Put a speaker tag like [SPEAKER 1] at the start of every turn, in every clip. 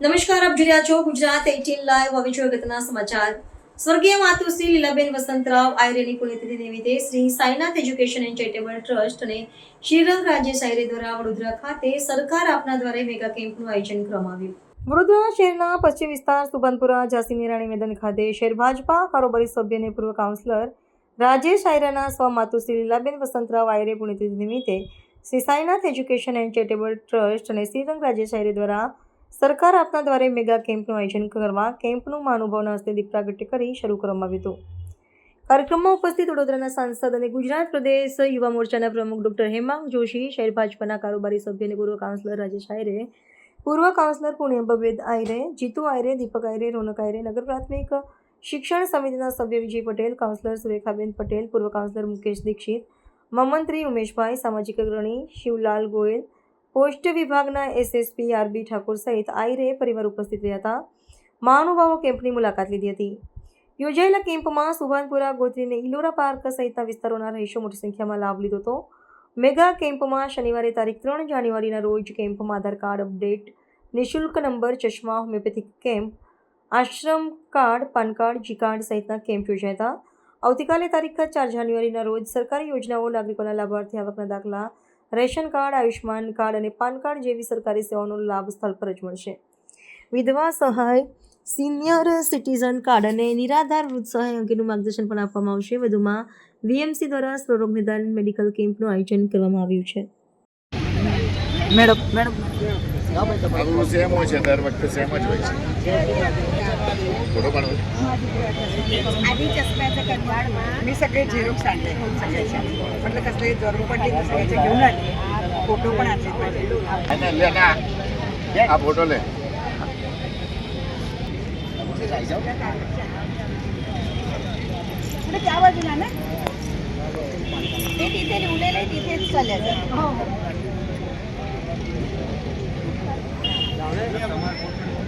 [SPEAKER 1] નમસ્કાર, આપ જોઈ છો ગુજરાત એટીન લાઈવ હવે જોઈએ અગત્યના સમાચાર. સ્વર્ગીય માતુશ્રી લીલાબેન વસંતરાવ, આયરેની પુણ્યતિથિ નિમિત્તે Shri Sainath education and charitable trust અને શ્રીરંગ રાજ્ય શાયરી દ્વારા વડોદરા ખાતે સરકાર આપના દ્વારા મેગા કેમ્પનું આયોજન કરવામાં આવ્યું. વડોદરા શહેરના પશ્ચિમ વિસ્તાર સુબનપુરા ઝાંસી રાણી મેદાન ખાતે શહેર ભાજપા કારોબારી સભ્ય અને પૂર્વ કાઉન્સિલર રાજેશ આયરાના સ્વ માતુશ્રી લીલાબેન વસંતરાવ આયરે પુણ્યતિથિ નિમિત્તે Shri Sainath education and charitable trust અને શ્રીરંગ રાજ્ય શાયરી દ્વારા સરકાર આપના દ્વારા મેગા કેમ્પનું આયોજન કરવા કેમ્પનું મહાનુભાવના હસ્તે દીપ પ્રાગટ્ય કરી શરૂ કરવામાં આવ્યું હતું. કાર્યક્રમમાં ઉપસ્થિત વડોદરાના સાંસદ અને ગુજરાત પ્રદેશ યુવા મોરચાના પ્રમુખ ડોક્ટર હેમાંગ જોશી, શહેર ભાજપાના કારોબારી સભ્ય અને પૂર્વ કાઉન્સિલર રાજેશ આયરે, પૂર્વ કાઉન્સિલર પુણ્ય બબેદ આયરે, જીતુ આયરે, દીપક આયરે, રોનક આયરે, નગર પ્રાથમિક શિક્ષણ સમિતિના સભ્ય વિજય પટેલ, કાઉન્સિલર સુરેખાબેન પટેલ, પૂર્વ કાઉન્સિલર મુકેશ દીક્ષિત, મમંત્રી ઉમેશભાઈ, સામાજિક અગ્રણી શિવલાલ ગોયલ પોસ્ટ વિભાગના એસએસપી આરબી ઠાકોર સહિત આઈરે પરિવાર ઉપસ્થિત રહ્યા હતા. મહાનુભાવો કેમ્પની મુલાકાત લીધી હતી. યોજાયેલા કેમ્પમાં સુભાનપુરા ગોત્રીને ઇલોરા પાર્ક સહિતના વિસ્તારોના રહીશો મોટી સંખ્યામાં લાભ લીધો હતો. મેગા કેમ્પમાં શનિવારે તારીખ ત્રણ જાન્યુઆરીના રોજ કેમ્પમાં આધાર કાર્ડ અપડેટ, નિઃશુલ્ક નંબર, ચશ્મા, હોમિયોપેથિક કેમ્પ, આશ્રમ card, PAN card, G card સહિતના કેમ્પ યોજાયા હતા. આવતીકાલે તારીખ ચાર જાન્યુઆરીના રોજ સરકારી યોજનાઓ નાગરિકોના લાભાર્થી આવકના દાખલા રેશન કાર્ડ આયુષ્માન કાર્ડ અને પાન કાર્ડ જેવી સરકારી સેવાઓનો લાભ સ્થળ પર જ મળશે. વિધવા સહાય સિનિયર સિટીઝન કાર્ડ અને નિરાધાર વૃદ્ધ સહાય અંગેનું માર્ગદર્શન પણ આપવામાં આવશે. વધુમાં વીએમસી દ્વારા સ્વરોગ નિદાન મેડિકલ કેમ્પનું આયોજન કરવામાં આવ્યું છે.
[SPEAKER 2] Madam madam.
[SPEAKER 3] સેમ હોય છે દર વખતે સેમ જ હોય છે.
[SPEAKER 2] मी सगळे झेरोक्स आणले म्हटलं कसले जरूर पडले सगळ्याचे घेऊन आले. फोटो पण आणले
[SPEAKER 3] हा फोटो
[SPEAKER 4] ले. त्या बाजूला ना. ते तिथे लिवलेले तिथेच चालले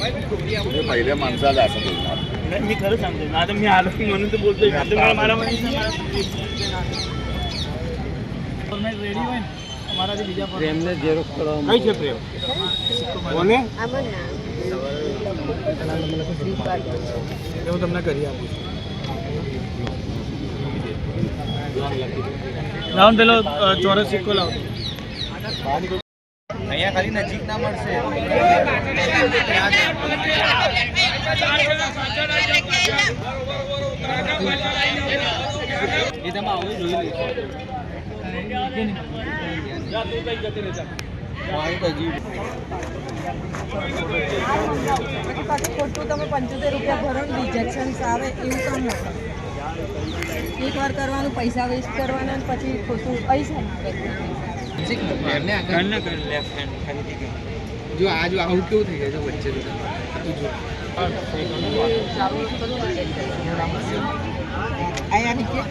[SPEAKER 3] तुम्ही पहिल्या माणसाला असं बोलणार
[SPEAKER 5] नाही, मी खरं सांगतो ना आता मी आलो म्हणून तर बोलतोय नाही तर मला मारा मारी नाही, मला- ફોર્મેટ રેડી હોય ને અમારાથી બીજા પ્રેમને ઝેરોક્સ કરવા કઈ છે પ્રેમ કોને એ હું તમને કરી આપું છું લાવો ને પેલો અ, ચોરસ સિક્કો લાવો અહીંયા ખાલી નજીક ના મળશે. એ તમે
[SPEAKER 2] ખોટું તમે પંચોતેર રૂપિયા ભરો ને આવે એવું કામ ના કરો એકવાર કરવાનું, પૈસા વેસ્ટ કરવાના પછી ખોટું, પૈસા
[SPEAKER 5] જો આ જો આવું કેવું થઈ જાય છે વચ્ચે તું? જો.
[SPEAKER 2] અહીંયા નીચે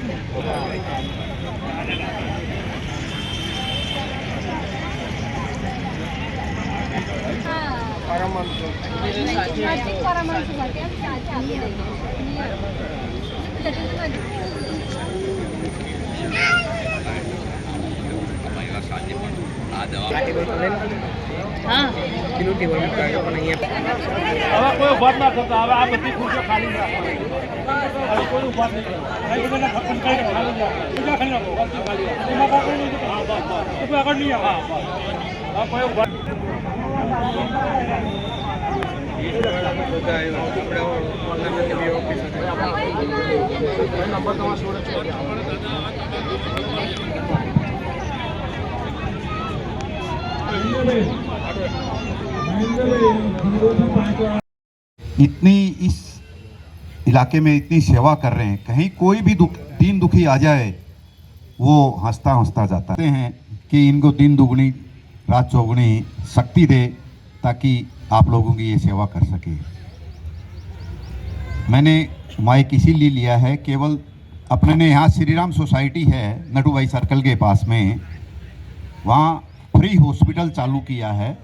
[SPEAKER 2] જ ને.
[SPEAKER 5] હવે કોઈ ઊભા જ ના થતા હવે આ બધી ખુરશીઓ ખાલી રાખવાની હવે કોઈ ઊભા નહીં કરતા. અહીં બધાને ખાલી જ ખાલી રાખો, બસ ખાલી રાખો. એમાં કોઈ નહીં. હા, બસ, બસ. કોઈ આગળ નહીં આવે. હા, બસ. હવે કોઈ ઊભા
[SPEAKER 6] इतनी इस इलाके में इतनी सेवा कर रहे हैं, कहीं कोई भी दुख दीन दुखी आ जाए, वो हंसता हंसता जाता है। कि इनको दिन दुगनी, रात चौगुनी शक्ति दे, ताकि आप लोगों की ये सेवा कर सके। मैंने माइक इसीलिए लिया है, केवल अपने यहाँ श्री राम सोसाइटी है नटूभाई सर्कल के पास में, वहाँ फ्री हॉस्पिटल चालू किया है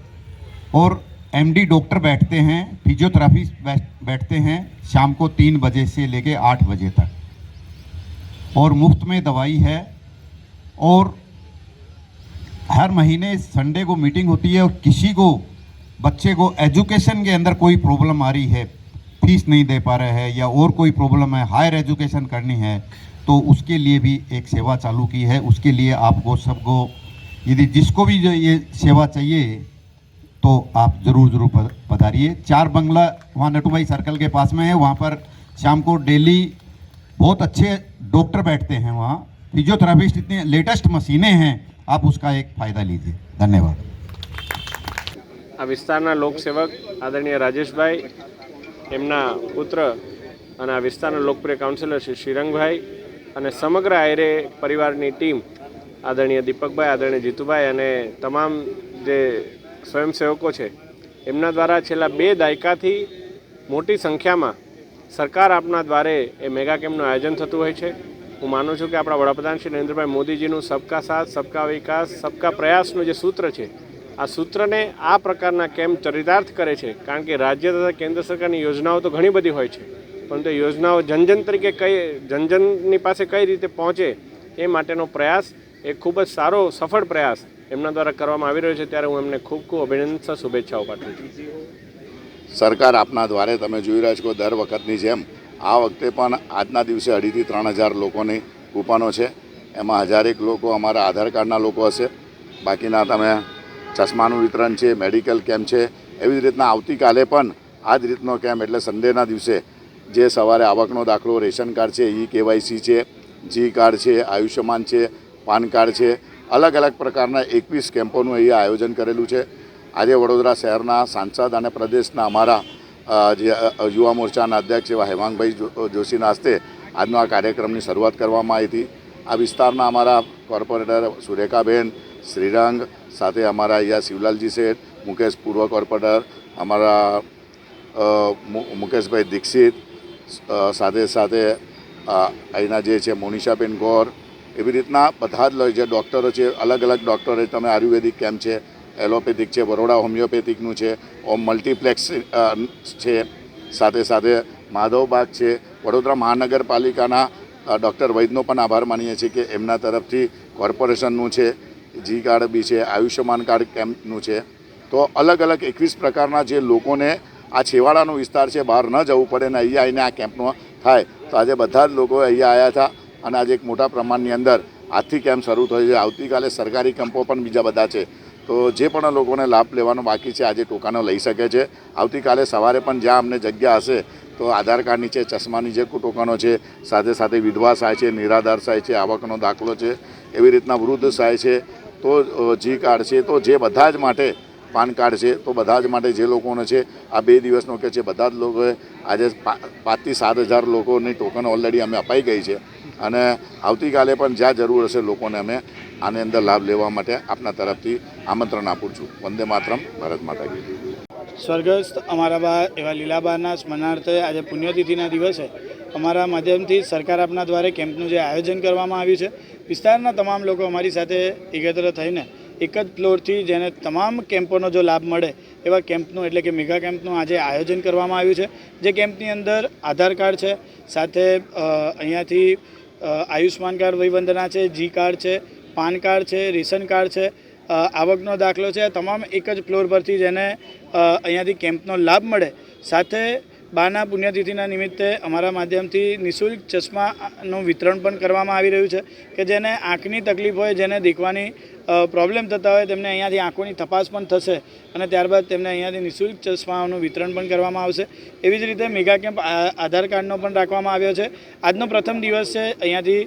[SPEAKER 6] और एमडी डॉक्टर बैठते हैं फिजियोथेरापी बैठते हैं शाम को तीन बजे से लेके आठ बजे तक। और मुफ़्त में दवाई है और हर महीने संडे को मीटिंग होती है और किसी को, बच्चे को एजुकेशन के अंदर कोई प्रॉब्लम आ रही है फ़ीस नहीं दे पा रहे हैं या और कोई प्रॉब्लम है हायर एजुकेशन करनी है तो उसके लिए भी एक सेवा चालू की है। उसके लिए आपको सबको यदि जिसको भी जो ये सेवा चाहिए तो आप ज़रूर ज़रूर पध- पधारिए चार बंगला वहाँ नटूभाई सर्कल के पास में है वहाँ पर शाम को डेली बहुत अच्छे डॉक्टर बैठते हैं वहाँ फिजियोथेरापिस्ट इतनी लेटेस्ट मशीनें हैं आप उसका एक फ़ायदा लीजिए धन्यवाद
[SPEAKER 7] આ વિસ્તારના લોકસેવક આદરણીય રાજેશભાઈ એમના પુત્ર અને આ વિસ્તારના લોકપ્રિય કાઉન્સિલર શ્રી શ્રીરંગભાઈ અને સમગ્ર આયરે પરિવારની ટીમ આદરણીય દીપકભાઈ, આદરણીય જીતુભાઈ અને તમામ જે સ્વયંસેવકો છે, એમના દ્વારા છેલ્લા બે દાયકાથી મોટી સંખ્યામાં સરકાર આપના દ્વારે એ મેગા કેમ્પનું આયોજન થતું હોય છે. હું માનું છું કે આપણા વડાપ્રધાન શ્રી નરેન્દ્રભાઈ મોદીજીનું સબકા સાથ, સબકા વિકાસ, સબકા પ્રયાસનું જે સૂત્ર છે, આ સૂત્રને આ પ્રકારના કેમ્પ ચરિતાર્થ કરે છે, કારણ કે રાજ્ય તથા કેન્દ્ર સરકારની યોજનાઓ તો ઘણી બધી હોય છે, પરંતુ યોજનાઓ જનજન તરીકે કઈ, જનજનની પાસે કઈ રીતે પહોંચે એ માટેનો પ્રયાસ એ ખૂબ જ સારો, સફળ પ્રયાસ એમના દ્વારા કરવામાં આવી રહ્યો છે. ત્યારે હું એમને ખૂબ ખૂબ અભિનંદન, શુભેચ્છાઓ પાઠવું છું.
[SPEAKER 3] સરકાર આપના દ્વારે તમે જોઈ રહ્યા છો દર વખતની જેમ આ વખતે પણ આજના દિવસે અઢીથી ત્રણ હજાર લોકોની કૂપનો છે. એમાં હજારેક લોકો અમારા આધાર કાર્ડના લોકો હશે. બાકીના તમે ચશ્માનું વિતરણ છે, મેડિકલ કેમ્પ છે, એવી જ રીતના આવતીકાલે પણ આ જ રીતનો કેમ્પ એટલે સન્ડેના દિવસે જે સવારે આવકનો દાખલો, રેશન કાર્ડ છે, ઈ કેવાયસી છે, જી કાર્ડ છે, આયુષ્યમાન છે પાન કાર્ડ છે. અલગ અલગ પ્રકારના એકવીસ કેમ્પોનું અહીંયા આયોજન કરેલું છે. આજે વડોદરા શહેરના સાંસદ અને પ્રદેશના અમારા જે યુવા મોરચાના અધ્યક્ષ એવા હેમાંગભાઈ જોશીના હસ્તે આજનો આ કાર્યક્રમની શરૂઆત કરવામાં આવી હતી. આ વિસ્તારના અમારા કોર્પોરેટર સુરેખાબેન, શ્રીરંગ, સાથે અમારા અહીંયા શિવલાલજી શેઠ, મુકેશ પૂર્વ કોર્પોરેટર, અમારા મુકેશભાઈ દીક્ષિત સાથે સાથે અહીંના જે છે મોનિષાબેન ગોર એવી રીતના બધા જ લઈ જે ડૉક્ટરો છે, અલગ અલગ ડૉક્ટરો તમે આયુર્વેદિક કેમ્પ છે, એલોપેથિક છે, બરોડા હોમિયોપેથિકનું છે, ઓમ મલ્ટીપ્લેક્સ છે, સાથે સાથે માધવબાગ છે, વડોદરા મહાનગરપાલિકાના ડૉક્ટર વૈદનો પણ આભાર માનીએ છીએ કે એમના તરફથી કોર્પોરેશનનું છે, જી કાર્ડ બી છે, આયુષ્યમાન કાર્ડ કેમ્પનું છે. તો અલગ અલગ એકવીસ પ્રકારના જે લોકોને આ છેવાડાનો વિસ્તાર છે, બહાર ન જવું પડે ને અહીંયા આવીને આ કેમ્પનો થાય. તો આજે બધા જ લોકો અહીંયા આવ્યા હતા. અને આજે એક મોટા પ્રમાણની અંદર આજથી કેમ્પ શરૂ થયો છે. આવતીકાલે સરકારી કેમ્પો પણ બીજા બધા છે. તો જે પણ લોકોને લાભ લેવાનો બાકી છે, આજે ટોકાનો લઈ શકે છે. આવતીકાલે સવારે પણ જ્યાં અમને જગ્યા હશે, તો આધાર કાર્ડ નીચે ચશ્માની જે ટોકનો છે, સાથે સાથે વિધવા સહાય છે, નિરાધાર સહાય છે, આવકનો દાખલો છે, એવી રીતના વૃદ્ધ સહાય છે. તો જી કાર્ડ છે, તો જે બધા જ માટે પાન કાર્ડ છે, તો બધા જ માટે જે લોકોને છે, આ બે દિવસનો કે છે, બધા જ લોકોએ આજે પાંચથી સાત હજાર લોકોની ટોકન ઓલરેડી અમે અપાઈ ગઈ છે. અને આવતીકાલે પણ જ્યાં જરૂર હશે લોકોને અમે આની અંદર લાભ લેવા માટે આપના તરફથી આમંત્રણ આપું છું. વંદે માતરમ, ભારત માતાગી
[SPEAKER 8] સ્વર્ગસ્થ અમારા બા એવા લીલાબાના સ્મરણાર્થે આજે પુણ્યતિથિના દિવસે અમારા માધ્યમથી સરકાર આપના દ્વારા કેમ્પનું જે આયોજન કરવામાં આવ્યું છે, વિસ્તારના તમામ લોકો અમારી સાથે એકત્ર થઈને એક જ ફ્લોરથી જેને તમામ કેમ્પોનો જો લાભ મળે એવા કેમ્પનું એટલે કે મેગા કેમ્પનું આજે આયોજન કરવામાં આવ્યું છે. જે કેમ્પની અંદર આધાર કાર્ડ છે, સાથે અહીંયાથી આયુષ્માન કાર્ડ વયવંદના છે, જી કાર્ડ છે, પાન કાર્ડ છે, રેશન કાર્ડ છે આવકનો દાખલો છે તમામ એક જ ફ્લોર પરથી જેને અહીંયાથી કેમ્પનો લાભ મળે. સાથે બાના પુણ્યતિથિના નિમિત્તે અમારા માધ્યમથી નિઃશુલ્ક ચશ્માનું વિતરણ પણ કરવામાં આવી રહ્યું છે કે જેને આંખની તકલીફ હોય, જેને દેખવાની પ્રોબ્લેમ થતા હોય, તેમને અહીંયાથી આંખોની તપાસ પણ થશે અને ત્યારબાદ તેમને અહીંયાથી નિઃશુલ્ક ચશ્માઓનું વિતરણ પણ કરવામાં આવશે. એવી જ રીતે મેગા કેમ્પ આધાર કાર્ડનો પણ રાખવામાં આવ્યો છે. આજનો પ્રથમ દિવસ છે અહીંયાથી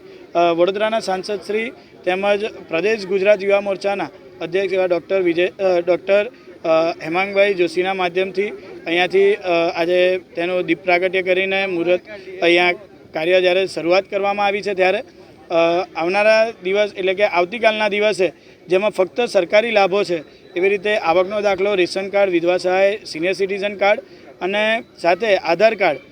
[SPEAKER 8] વડોદરાના સાંસદ શ્રી તેમજ પ્રદેશ ગુજરાત યુવા મોરચાના અધ્યક્ષ એવા ડૉક્ટર વિજય ડૉક્ટર હેમાંગભાઈ જોશીના માધ્યમથી અહીંયાથી આજે તેનું દીપ પ્રાગટ્ય કરીને મુહૂર્ત અહીંયા કાર્ય જ્યારે શરૂઆત કરવામાં આવી છે ત્યારે આવનારા દિવસ એટલે કે આવતીકાલના દિવસે જેમાં ફક્ત સરકારી લાભો છે, એવી રીતે આવકનો દાખલો, રેશન કાર્ડ, વિધવા સહાય, સિનિયર સિટીઝન કાર્ડ અને સાથે આધાર કાર્ડ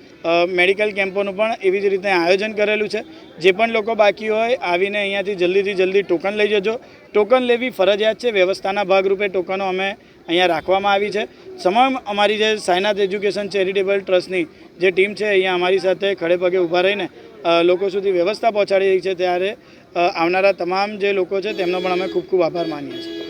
[SPEAKER 8] મેડિકલ કેમ્પોનું પણ એવી જ રીતે આયોજન કરેલું છે. જે પણ લોકો બાકી હોય આવીને અહીંયાથી જલ્દીથી જલ્દી ટોકન લઈ જજો. ટોકન લેવી ફરજિયાત છે. વ્યવસ્થાના ભાગરૂપે ટોકનો અમે અહીંયા રાખવામાં આવી છે. તમામ અમારી જે સાયનાથ એજ્યુકેશન ચેરિટેબલ ટ્રસ્ટની જે ટીમ છે અહીંયા અમારી સાથે ખડે પગે ઊભા રહીને લોકો સુધી વ્યવસ્થા પહોંચાડી રહી છે. ત્યારે આવનારા તમામ જે લોકો છે, તેમનો પણ અમે ખૂબ ખૂબ આભાર માનીએ છીએ.